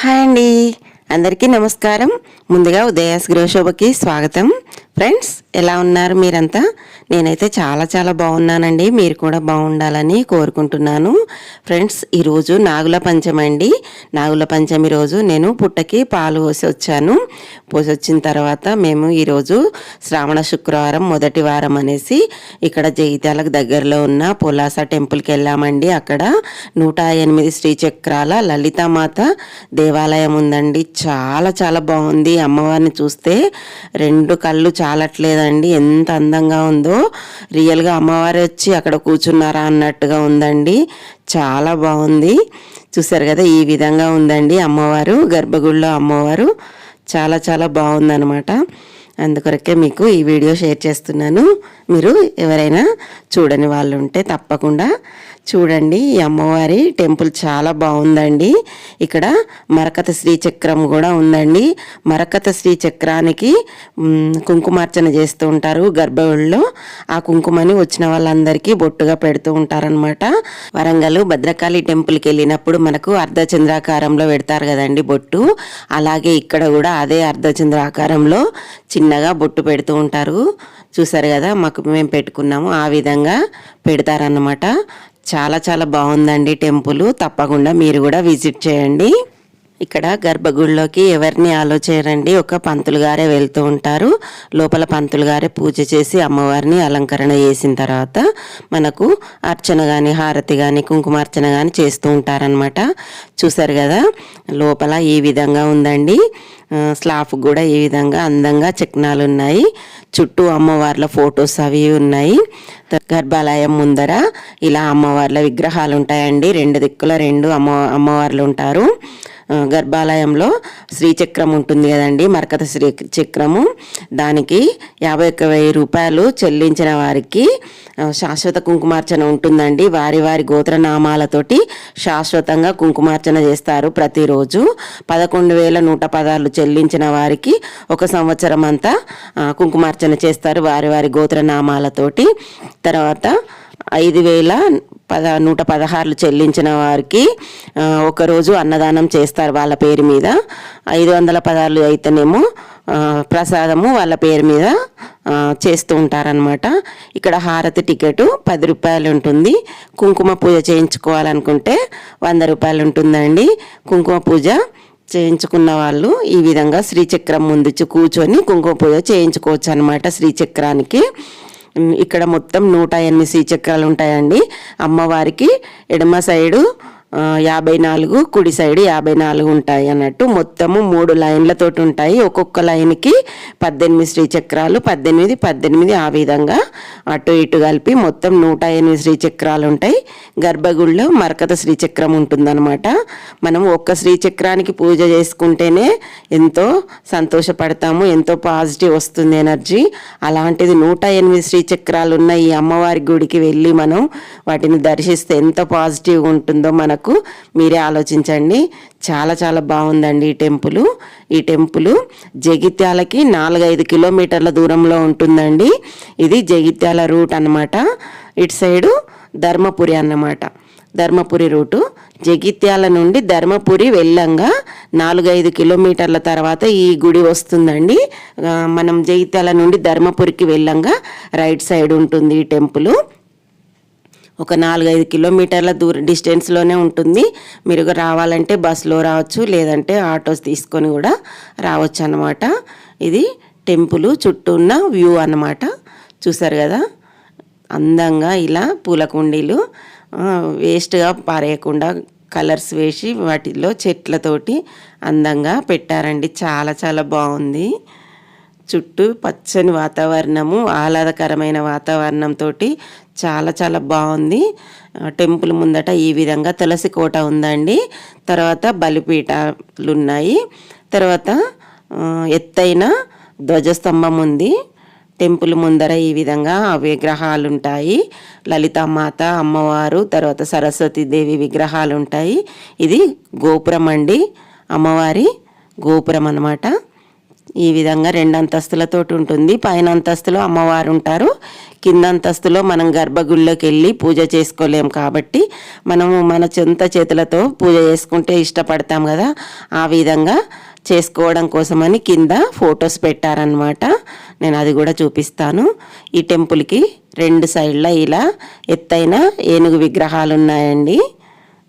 Hi అండి. అందరికీ నమస్కారం. ముందుగా ఉదయాస్ గృహశోభకి స్వాగతం. ఫ్రెండ్స్ ఎలా ఉన్నారు మీరంతా? నేనైతే చాలా చాలా బాగున్నానండి. మీరు కూడా బాగుండాలని కోరుకుంటున్నాను. ఫ్రెండ్స్ ఈరోజు నాగుల పంచమి అండి. నాగుల పంచమి రోజు నేను పుట్టకి పాలు పోసి వచ్చాను. పోసి వచ్చిన తర్వాత మేము ఈరోజు శ్రావణ శుక్రవారం మొదటి వారం అనేసి ఇక్కడ జగిత్యాలకు దగ్గరలో ఉన్న పొలాస టెంపుల్కి వెళ్ళామండి. అక్కడ నూట ఎనిమిది శ్రీచక్రాల లలితామాత దేవాలయం ఉందండి. చాలా చాలా బాగుంది. అమ్మవారిని చూస్తే రెండు కళ్ళు చాలా చాలట్లేదండి. ఎంత అందంగా ఉందో. రియల్గా అమ్మవారు వచ్చి అక్కడ కూర్చున్నారా అన్నట్టుగా ఉందండి. చాలా బాగుంది. చూసారు కదా ఈ విధంగా ఉందండి అమ్మవారు గర్భగుడిలో అమ్మవారు. చాలా చాలా బాగుందన్నమాట. అందుకొరకే మీకు ఈ వీడియో షేర్ చేస్తున్నాను. మీరు ఎవరైనా చూడని వాళ్ళు ఉంటే తప్పకుండా చూడండి. ఈ అమ్మవారి టెంపుల్ చాలా బాగుందండి. ఇక్కడ మరకత శ్రీచక్రం కూడా ఉందండి. మరకత శ్రీచక్రానికి కుంకుమార్చన చేస్తూ ఉంటారు గర్భగుడిలో. ఆ కుంకుమని వచ్చిన వాళ్ళందరికీ బొట్టుగా పెడుతూ ఉంటారనమాట వరంగల్ భద్రకాళి టెంపుల్కి వెళ్ళినప్పుడు మనకు అర్ధచంద్రాకారంలో పెడతారు కదండి బొట్టు. అలాగే ఇక్కడ కూడా అదే అర్ధచంద్రాకారంలో చిన్న చిన్నగా బొట్టు పెడుతూ ఉంటారు. చూసారు కదా మాకు మేము పెట్టుకున్నాము. ఆ విధంగా పెడతారన్నమాట. చాలా చాలా బాగుందండి టెంపుల్. తప్పకుండా మీరు కూడా విజిట్ చేయండి. ఇక్కడ గర్భగుడిలోకి ఎవరిని ఆలోచరండి ఒక పంతులు గారే వెళ్తూ ఉంటారు. లోపల పంతులు గారే పూజ చేసి అమ్మవారిని అలంకరణ చేసిన తర్వాత మనకు అర్చన కానీ హారతి కానీ కుంకుమార్చన కానీ చేస్తూ ఉంటారనమాట చూసారు కదా లోపల ఈ విధంగా ఉందండి? స్లాఫ్ కూడా ఈ విధంగా అందంగా చిక్నాలు ఉన్నాయి. చుట్టూ అమ్మవార్ల ఫొటోస్ అవి ఉన్నాయి. గర్భాలయం ముందర ఇలా అమ్మవార్ల విగ్రహాలు ఉంటాయండి. రెండు దిక్కుల రెండు అమ్మ అమ్మవార్లు ఉంటారు. గర్భాలయంలో శ్రీచక్రం ఉంటుంది కదండి మరకత శ్రీ చక్రము దానికి యాభై ఒక్క వెయ్యి రూపాయలు చెల్లించిన వారికి శాశ్వత కుంకుమార్చన ఉంటుందండి. వారి వారి గోత్రనామాలతోటి శాశ్వతంగా కుంకుమార్చన చేస్తారు ప్రతిరోజు. పదకొండు వేల నూట పదార్లు చెల్లించిన వారికి ఒక సంవత్సరం అంతా కుంకుమార్చన చేస్తారు వారి వారి గోత్రనామాలతోటి. తర్వాత ఐదు వేల పద నూట పదహారులు చెల్లించిన వారికి ఒకరోజు అన్నదానం చేస్తారు వాళ్ళ పేరు మీద. ఐదు వందల పదార్లు అయితేనేమో ప్రసాదము వాళ్ళ పేరు మీద చేస్తూ ఉంటారనమాట ఇక్కడ హారతి టికెట్ పది రూపాయలు ఉంటుంది. కుంకుమ పూజ చేయించుకోవాలనుకుంటే వంద రూపాయలు ఉంటుందండి. కుంకుమ పూజ చేయించుకున్న వాళ్ళు ఈ విధంగా శ్రీచక్రం ముందు కూర్చొని కుంకుమ పూజ చేయించుకోవచ్చు అనమాట శ్రీచక్రానికి. ఇక్కడ మొత్తం నూట ఎనిమిది శ్రీచక్రాలు ఉంటాయండి. అమ్మవారికి ఎడమ సైడు యాభై నాలుగు కుడి సైడ్ యాభై నాలుగు ఉంటాయి అన్నట్టు మొత్తము మూడు లైన్లతోటి ఉంటాయి. ఒక్కొక్క లైన్కి పద్దెనిమిది శ్రీచక్రాలు పద్దెనిమిది పద్దెనిమిది ఆ విధంగా అటు ఇటు కలిపి మొత్తం నూట ఎనిమిది శ్రీచక్రాలు ఉంటాయి. గర్భగుడిలో మరకత శ్రీచక్రం ఉంటుందన్నమాట. మనం ఒక్క శ్రీచక్రానికి పూజ చేసుకుంటేనే ఎంతో సంతోషపడతాము ఎంతో పాజిటివ్ వస్తుంది ఎనర్జీ. అలాంటిది నూట ఎనిమిది శ్రీచక్రాలు ఉన్న ఈ అమ్మవారి గుడికి వెళ్ళి మనం వాటిని దర్శిస్తే ఎంత పాజిటివ్గా ఉంటుందో వరకు మీరే ఆలోచించండి. చాలా చాలా బాగుందండి ఈ టెంపుల్. ఈ టెంపుల్ జగిత్యాలకి నాలుగైదు కిలోమీటర్ల దూరంలో ఉంటుందండి. ఇది జగిత్యాల రూట్ అన్నమాట. ఇటు సైడు ధర్మపురి అన్నమాట. ధర్మపురి రూటు. జగిత్యాల నుండి ధర్మపురి వెళ్ళంగా నాలుగైదు కిలోమీటర్ల తర్వాత ఈ గుడి వస్తుందండి. మనం జగిత్యాల నుండి ధర్మపురికి వెళ్ళంగా రైట్ సైడ్ ఉంటుంది ఈ టెంపుల్. ఒక నాలుగైదు కిలోమీటర్ల దూర డిస్టెన్స్లోనే ఉంటుంది. మీరు రావాలంటే బస్సులో రావచ్చు లేదంటే ఆటోస్ తీసుకొని కూడా రావచ్చు అనమాట ఇది టెంపుల్ చుట్టూ ఉన్న వ్యూ అన్నమాట. చూసారు కదా? అందంగా ఇలా పూల కుండీలు వేస్ట్గా పారేయకుండా కలర్స్ వేసి వాటిలో చెట్లతోటి అందంగా పెట్టారండి. చాలా చాలా బాగుంది. చుట్టూ పచ్చని వాతావరణము ఆహ్లాదకరమైన వాతావరణంతో చాలా చాలా బాగుంది. టెంపుల్ ముందట ఈ విధంగా తులసి కోట ఉందండి. తర్వాత బలిపీఠాలు ఉన్నాయి తర్వాత ఎత్తైన ధ్వజస్తంభం ఉంది. టెంపుల్ ముందర ఈ విధంగా విగ్రహాలు ఉంటాయి లలితామాత అమ్మవారు తర్వాత సరస్వతీదేవి విగ్రహాలు ఉంటాయి ఇది గోపురం అండి. అమ్మవారి గోపురం అన్నమాట. ఈ విధంగా రెండు అంతస్తులతోటి ఉంటుంది. పైన అంతస్తులో అమ్మవారు ఉంటారు కింద అంతస్తులో మనం గర్భగుడిలోకి వెళ్ళి పూజ చేసుకోలేం కాబట్టి మనము మన సొంత చేతులతో పూజ చేసుకుంటే ఇష్టపడతాం కదా. ఆ విధంగా చేసుకోవడం కోసమని కింద ఫొటోస్ పెట్టారనమాట నేను అది కూడా చూపిస్తాను. ఈ టెంపుల్కి రెండు సైడ్ల ఇలా ఎత్తైన ఏనుగు విగ్రహాలు ఉన్నాయండి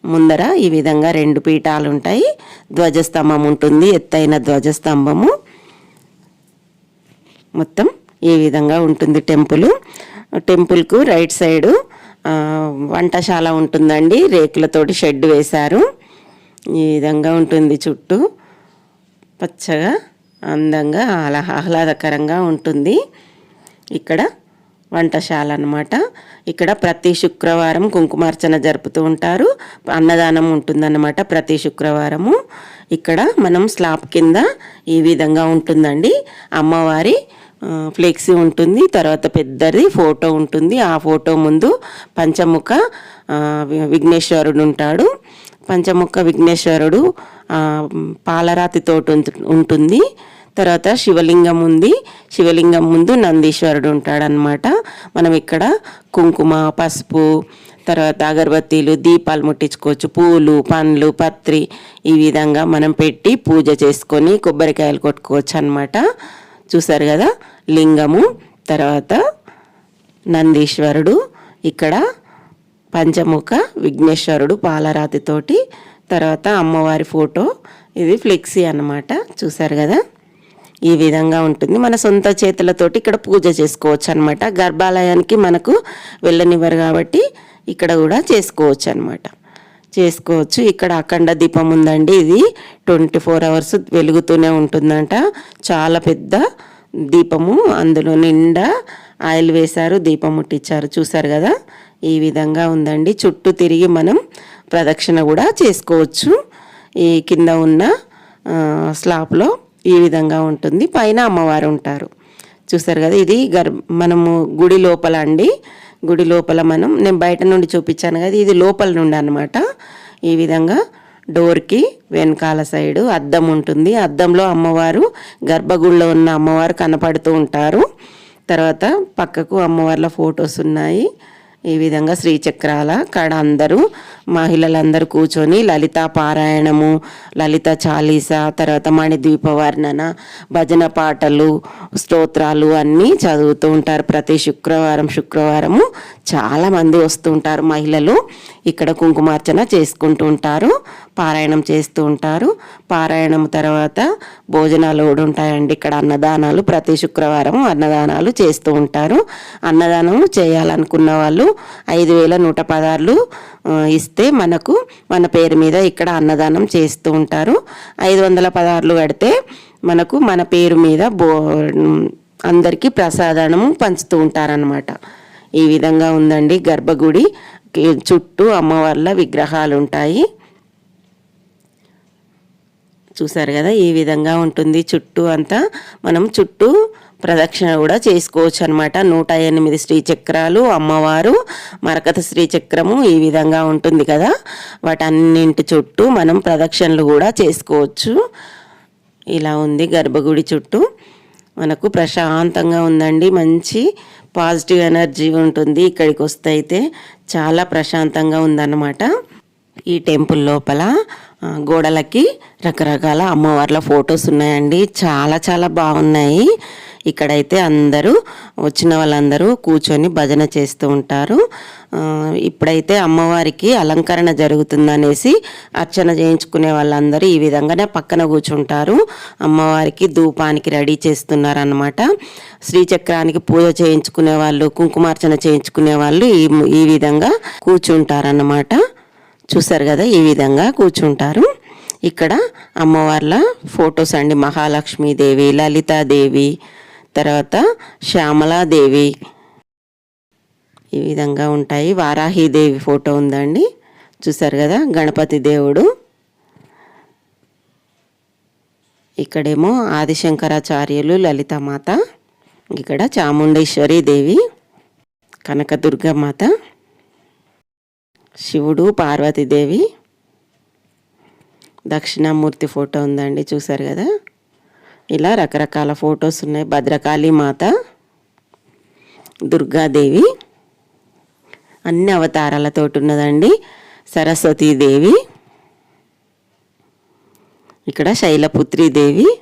ముందర ఈ విధంగా రెండు పీఠాలు ఉంటాయి ధ్వజస్తంభం ఉంటుంది. ఎత్తైన ధ్వజస్తంభము. మొత్తం ఈ విధంగా ఉంటుంది టెంపుల్. టెంపుల్కు రైట్ సైడు వంటశాల ఉంటుందండి. రేకులతోటి షెడ్ వేశారు. ఈ విధంగా ఉంటుంది చుట్టూ. పచ్చగా అందంగా ఆహ్లా ఆహ్లాదకరంగా ఉంటుంది. ఇక్కడ వంటశాల అన్నమాట. ఇక్కడ ప్రతి శుక్రవారం కుంకుమార్చన జరుపుతూ ఉంటారు. అన్నదానం ఉంటుందన్నమాట ప్రతి శుక్రవారము. ఇక్కడ మనం స్లాబ్ కింద ఈ విధంగా ఉంటుందండి. అమ్మవారి ఫ్లెక్సీ ఉంటుంది తర్వాత పెద్దది ఫోటో ఉంటుంది. ఆ ఫోటో ముందు పంచముఖ విఘ్నేశ్వరుడు ఉంటాడు. పంచముఖ విఘ్నేశ్వరుడు ఆ, పాలరాతితో ఉంటుంది. తర్వాత శివలింగం ఉంది. శివలింగం ముందు నందీశ్వరుడు ఉంటాడనమాట మనం ఇక్కడ కుంకుమ పసుపు తర్వాత అగరబత్తీలు దీపాలు ముట్టించుకోవచ్చు. పూలు పండ్లు పత్రి ఈ విధంగా మనం పెట్టి పూజ చేసుకొని కొబ్బరికాయలు కొట్టుకోవచ్చు అనమాట చూసారు కదా? లింగము తర్వాత నందీశ్వరుడు ఇక్కడ పంచముఖ విఘ్నేశ్వరుడు పాలరాతితోటి తర్వాత అమ్మవారి ఫోటో ఇది ఫ్లెక్సీ అన్నమాట చూసారు కదా? ఈ విధంగా ఉంటుంది. మన సొంత చేతులతోటి ఇక్కడ పూజ చేసుకోవచ్చు అనమాట గర్భాలయానికి మనకు వెళ్ళనివ్వరు కాబట్టి ఇక్కడ కూడా చేసుకోవచ్చు అనమాట చేసుకోవచ్చు. ఇక్కడ అఖండ దీపం ఉందండి ఇది. ట్వంటీ ఫోర్ అవర్స్ వెలుగుతూనే ఉంటుందంట. చాలా పెద్ద దీపము. అందులో నిండా ఆయిల్ వేశారు దీపం ముట్టించారు చూసారు కదా? ఈ విధంగా ఉందండి. చుట్టూ తిరిగి మనం ప్రదక్షిణ కూడా చేసుకోవచ్చు. ఈ కింద ఉన్న స్లాబ్లో ఈ విధంగా ఉంటుంది. పైన అమ్మవారు ఉంటారు. చూసారు కదా? ఇది గర్ మనము గుడి లోపల అండి. గుడి లోపల మనం నేను బయట నుండి చూపించాను కదా ఇది లోపల నుండి అనమాట ఈ విధంగా డోర్కి వెనకాల సైడు అద్దం ఉంటుంది. అద్దంలో అమ్మవారు గర్భగుడిలో ఉన్న అమ్మవారు కనపడుతూ ఉంటారు. తర్వాత పక్కకు అమ్మవార్ల ఫొటోస్ ఉన్నాయి. ఈ విధంగా శ్రీచక్రాల కాడ అందరూ మహిళలందరూ కూర్చొని లలిత పారాయణము లలిత చాలీస తర్వాత మణిద్వీప వర్ణన భజన పాటలు స్తోత్రాలు అన్నీ చదువుతూ ఉంటారు. ప్రతి శుక్రవారం శుక్రవారము చాలామంది వస్తూ ఉంటారు మహిళలు. ఇక్కడ కుంకుమార్చన చేసుకుంటూ ఉంటారు పారాయణం చేస్తూ ఉంటారు. పారాయణం తర్వాత భోజనాలు కూడా ఉంటాయండి. ఇక్కడ అన్నదానాలు ప్రతి శుక్రవారం అన్నదానాలు చేస్తూ ఉంటారు. అన్నదానం చేయాలనుకున్న వాళ్ళు ఐదు వేల నూట పదార్లు ఇస్తే మనకు మన పేరు మీద ఇక్కడ అన్నదానం చేస్తూ ఉంటారు. ఐదు వందల పదార్లు కడితే మనకు మన పేరు మీద బో అందరికీ ప్రసాదము పంచుతూ ఉంటారనమాట ఈ విధంగా ఉందండి. గర్భగుడి చుట్టూ అమ్మవార్ల విగ్రహాలు ఉంటాయి చూసారు కదా ఈ విధంగా ఉంటుంది. చుట్టూ అంతా మనం చుట్టూ ప్రదక్షిణ కూడా చేసుకోవచ్చు అనమాట నూట ఎనిమిది శ్రీచక్రాలు అమ్మవారు మరకత శ్రీచక్రము ఈ విధంగా ఉంటుంది కదా. వాటన్నింటి చుట్టూ మనం ప్రదక్షిణలు కూడా చేసుకోవచ్చు. ఇలా ఉంది గర్భగుడి చుట్టూ. మనకు ప్రశాంతంగా ఉందండి. మంచి పాజిటివ్ ఎనర్జీ ఉంటుంది ఇక్కడికి వస్తే అయితే. చాలా ప్రశాంతంగా ఉందన్నమాట. ఈ టెంపుల్ లోపల గోడలకి రకరకాల అమ్మవార్ల ఫొటోస్ ఉన్నాయండి. చాలా చాలా బాగున్నాయి. ఇక్కడైతే అందరూ వచ్చిన వాళ్ళందరూ కూర్చొని భజన చేస్తూ ఉంటారు. ఇప్పుడైతే అమ్మవారికి అలంకరణ జరుగుతుందనేసి అర్చన చేయించుకునే వాళ్ళందరూ ఈ విధంగానే పక్కన కూర్చుంటారు. అమ్మవారికి ధూపానికి రెడీ చేస్తున్నారనమాట శ్రీచక్రానికి పూజ చేయించుకునే వాళ్ళు కుంకుమార్చన చేయించుకునే వాళ్ళు ఈ ఈ విధంగా కూర్చుంటారన్నమాట. చూసారు కదా ఈ విధంగా కూర్చుంటారు. ఇక్కడ అమ్మవార్ల ఫొటోస్ అండి. మహాలక్ష్మీదేవి లలితాదేవి తర్వాత శ్యామలాదేవి ఈ విధంగా ఉంటాయి. వారాహిదేవి ఫోటో ఉందండి. చూసారు కదా గణపతి దేవుడు. ఇక్కడేమో ఆదిశంకరాచార్యులు లలితామాత. ఇక్కడ చాముండేశ్వరి దేవి కనకదుర్గమాత. శివుడు పార్వతీదేవి. దక్షిణామూర్తి ఫోటో ఉందండి చూసారు కదా? ఇలా రకరకాల ఫొటోస్ ఉన్నాయి. భద్రకాళి మాత దుర్గాదేవి అన్ని అవతారాలతో ఉన్నదండి. సరస్వతీదేవి ఇక్కడ శైలపుత్రీదేవి.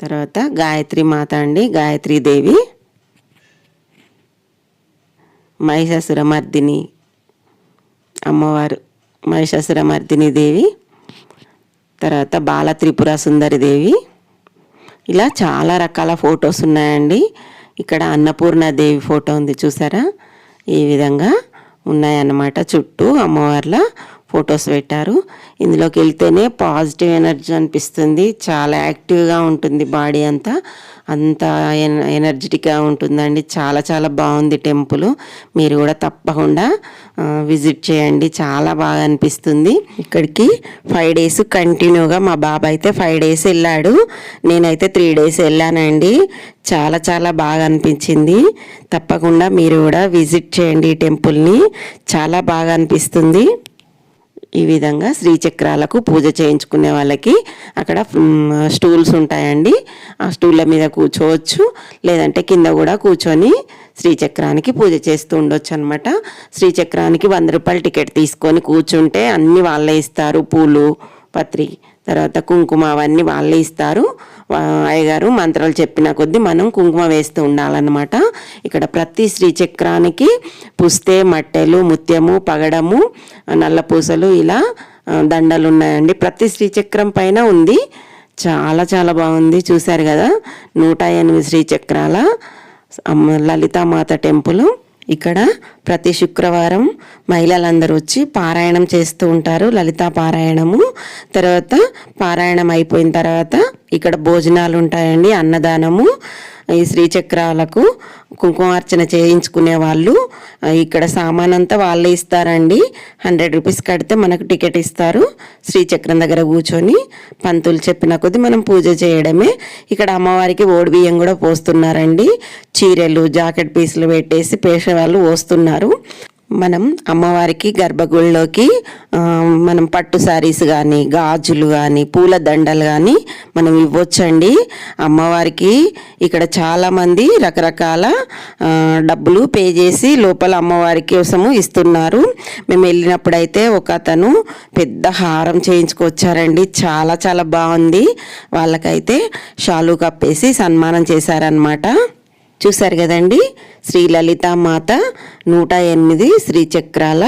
తర్వాత గాయత్రి మాత అండి గాయత్రీదేవి. మహిషాసురమర్దిని అమ్మవారు మహిషాసురమర్దిని దేవి తర్వాత బాల త్రిపుర సుందరి దేవి. ఇలా చాలా రకాల ఫొటోస్ ఉన్నాయండి. ఇక్కడ అన్నపూర్ణ దేవి ఫోటో ఉంది చూసారా? ఈ విధంగా ఉన్నాయన్నమాట. చుట్టూ అమ్మవార్ల ఫొటోస్ పెట్టారు. ఇందులోకి వెళ్తేనే పాజిటివ్ ఎనర్జీ అనిపిస్తుంది. చాలా యాక్టివ్గా ఉంటుంది బాడీ అంతా. అంత ఎనర్జెటిక్గా ఉంటుందండి. చాలా చాలా బాగుంది టెంపుల్. మీరు కూడా తప్పకుండా విజిట్ చేయండి. చాలా బాగా అనిపిస్తుంది. ఇక్కడికి ఫైవ్ డేస్ కంటిన్యూగా మా బాబా అయితే ఫైవ్ డేస్ వెళ్ళాడు. నేనైతే త్రీ డేస్ వెళ్ళానండి. చాలా చాలా బాగా అనిపించింది. తప్పకుండా మీరు కూడా విజిట్ చేయండి ఈ టెంపుల్ని. చాలా బాగా అనిపిస్తుంది. ఈ విధంగా శ్రీచక్రాలకు పూజ చేయించుకునే వాళ్ళకి అక్కడ స్టూల్స్ ఉంటాయండి. ఆ స్టూళ్ళ మీద కూర్చోవచ్చు. లేదంటే కింద కూడా కూర్చొని శ్రీచక్రానికి పూజ చేస్తూ ఉండొచ్చు అనమాట శ్రీచక్రానికి వంద రూపాయల టికెట్ తీసుకొని కూర్చుంటే అన్నీ వాళ్ళే ఇస్తారు. పూలు పత్రి తర్వాత కుంకుమ అవన్నీ వాళ్ళే ఇస్తారు. అయ్యగారు మంత్రాలు చెప్పిన కొద్దీ మనం కుంకుమ వేస్తూ ఉండాలన్నమాట. ఇక్కడ ప్రతి శ్రీచక్రానికి పుస్తే మట్టెలు ముత్యము పగడము నల్ల పూసలు ఇలా దండలు ఉన్నాయండి ప్రతి శ్రీచక్రం పైన ఉంది. చాలా చాలా బాగుంది. చూశారు కదా? నూట ఎనిమిది శ్రీచక్రాల లలితామాత టెంపుల్. ఇక్కడ ప్రతి శుక్రవారం మహిళలందరూ వచ్చి పారాయణం చేస్తూ ఉంటారు లలిత పారాయణము. తర్వాత పారాయణం అయిపోయిన తర్వాత ఇక్కడ భోజనాలు ఉంటాయండి అన్నదానము. ఈ శ్రీచక్రాలకు కుంకుమార్చన చేయించుకునే వాళ్ళు ఇక్కడ సామాన్ అంతా వాళ్ళే ఇస్తారండి. హండ్రెడ్ రూపీస్ కడితే మనకు టికెట్ ఇస్తారు. శ్రీచక్రం దగ్గర కూర్చొని పంతులు చెప్పిన కొద్దీ మనం పూజ చేయడమే. ఇక్కడ అమ్మవారికి ఓడి బియ్యం కూడా పోస్తున్నారండి. చీరలు జాకెట్ పీసులు పెట్టేసి పేషవాళ్ళు పోస్తున్నారు. మనం అమ్మవారికి గర్భగుడిలోకి మనం పట్టు శారీస్ కానీ గాజులు కానీ పూల దండలు కానీ మనం ఇవ్వచ్చండి. అమ్మవారికి ఇక్కడ చాలామంది రకరకాల డబ్బులు పే చేసి లోపల అమ్మవారి కోసము ఇస్తున్నారు. మేము వెళ్ళినప్పుడైతే ఒక అతను పెద్ద హారం చేయించుకొచ్చారండి. చాలా చాలా బాగుంది. వాళ్ళకైతే షాలు కప్పేసి సన్మానం చేశారనమాట చూశారు కదండి? శ్రీ లలితామాత నూట ఎనిమిది శ్రీచక్రాల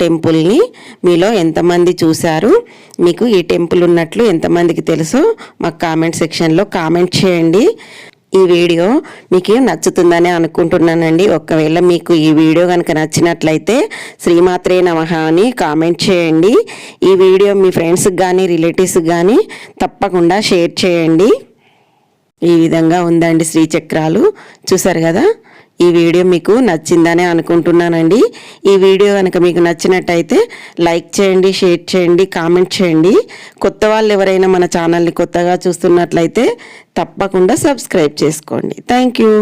టెంపుల్ని మీలో ఎంతమంది చూశారు? మీకు ఈ టెంపుల్ ఉన్నట్లు ఎంతమందికి తెలుసో మాకు కామెంట్ సెక్షన్లో కామెంట్ చేయండి. ఈ వీడియో మీకు నచ్చుతుందని అనుకుంటున్నానండి. ఒకవేళ మీకు ఈ వీడియో కనుక నచ్చినట్లయితే శ్రీమాత్రే నమహ అని కామెంట్ చేయండి. ఈ వీడియో మీ ఫ్రెండ్స్కి కానీ రిలేటివ్స్కి కానీ తప్పకుండా షేర్ చేయండి. ఈ విధంగా ఉందండి శ్రీచక్రాలు. చూసారు కదా? ఈ వీడియో మీకు నచ్చిందనే అనుకుంటున్నానండి. ఈ వీడియో కనుక మీకు నచ్చినట్టయితే లైక్ చేయండి షేర్ చేయండి కామెంట్ చేయండి. కొత్త వాళ్ళు ఎవరైనా మన ఛానల్ని కొత్తగా చూస్తున్నట్లయితే తప్పకుండా సబ్స్క్రైబ్ చేసుకోండి. Thank you.